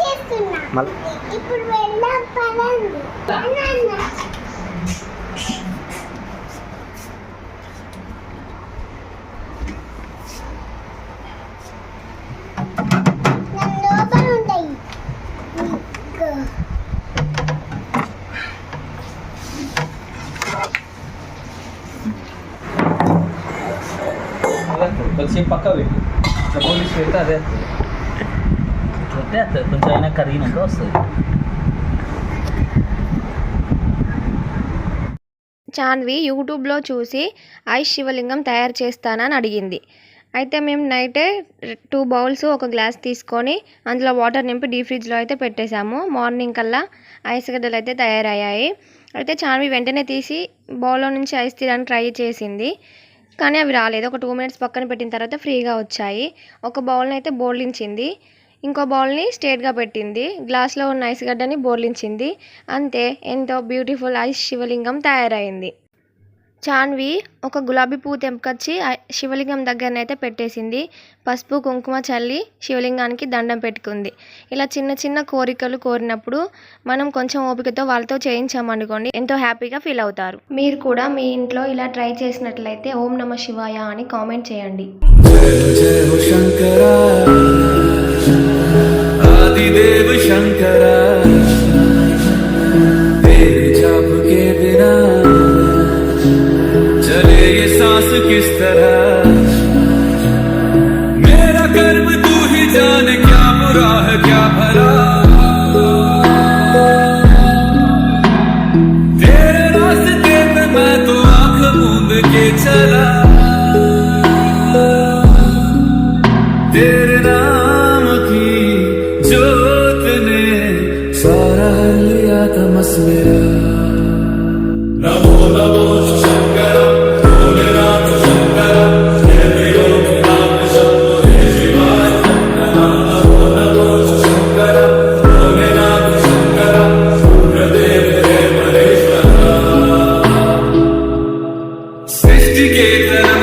చేస్తున్నా. ఇప్పుడు వెళ్దాం పదండి. కొద్దిసేపు పక్క పెట్టి ఇట్లా పోలీస్ పెడితే ಅದೇ వస్తే వస్తుంది కొంచెం అయినా కరిగినాక ವಸ್ತದೆ చాన్వి యూట్యూబ్లో చూసి ఐస్ శివలింగం తయారు చేస్తానని అడిగింది. అయితే మేము నైటే టూ బౌల్స్ ఒక గ్లాస్ తీసుకొని అందులో వాటర్ నింపి డీ ఫ్రిడ్జ్లో అయితే పెట్టేశాము. మార్నింగ్ కల్లా ఐస్ గడ్డలు అయితే తయారయ్యాయి. అయితే చాన్వి వెంటనే తీసి బౌల్లో నుంచి ఐస్ తీయడానికి ట్రై చేసింది. కానీ అవి రాలేదు. ఒక టూ మినిట్స్ పక్కన పెట్టిన తర్వాత ఫ్రీగా వచ్చాయి. ఒక బౌల్ని అయితే బోర్లించింది. ఇంకో బౌల్ని స్ట్రేట్గా పెట్టింది. గ్లాస్లో ఉన్న ఐస్ గడ్డని బోర్లించింది. అంతే. ఎంతో బ్యూటిఫుల్ ఐస్ శివలింగం తయారైంది. చాన్వి ఒక గులాబీ పువ్వు తెంపకొచ్చి శివలింగం దగ్గరనైతే పెట్టేసింది. పసుపు కుంకుమ చల్లి శివలింగానికి దండం పెట్టుకుంది. ఇలా చిన్న చిన్న కోరికలు కోరినప్పుడు మనం కొంచెం ఓపికతో వాళ్ళతో చేయించామనుకోండి ఎంతో హ్యాపీగా ఫీల్ అవుతారు. మీరు కూడా మీ ఇంట్లో ఇలా ట్రై చేసినట్లయితే ఓం నమ శివాయ అని కామెంట్ చేయండి. శంకరా. किस तरह? मेरा कर्म तू ही जाने, क्या बुरा है, क्या भला? तो के चला। तेरे की जोत ने सारा लिया मेरा नमो नमो sophisticated.